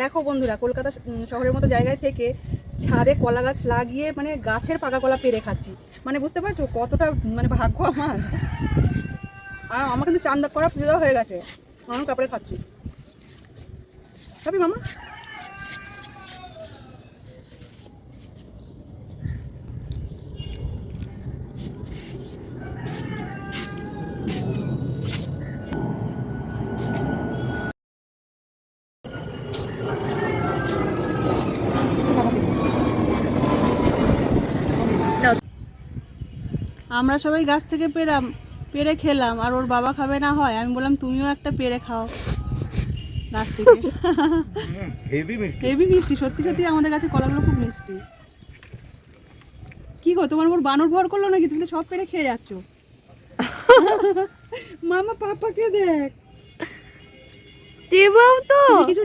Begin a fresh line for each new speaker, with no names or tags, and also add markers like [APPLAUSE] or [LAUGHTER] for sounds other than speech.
দেখো বন্ধুরা, কলকাতা শহরের মতো জায়গায় থেকে ছাদে কলা গাছ লাগিয়ে মানে গাছের পাকা কলা পেরে খাচ্ছি। মানে বুঝতে পারছ কতটা মানে ভাগ্য আমার। আর আমার কিন্তু চান্দা করা পুজো হয়ে গেছে। আমি কাপড়ে খাচ্ছি। খাবি মামা? আমরা সবাই গাছ থেকে পেরাম পেরে খেলাম আর ওর বাবা খাবে না হয়। আমি বললাম তুমিও একটা পেরে খাও গাছ থেকে।
হেভি মিষ্টি।
সত্যি সত্যি আমাদের কাছে কলাগুলো খুব মিষ্টি। কি গো তোমার মোর বানর ভর করল নাকি? তুমি তো সব পেরে খেয়ে যাচ্ছ। [LAUGHS] মামা পাপাকে দেখ।
দেবাও তো।
কিছু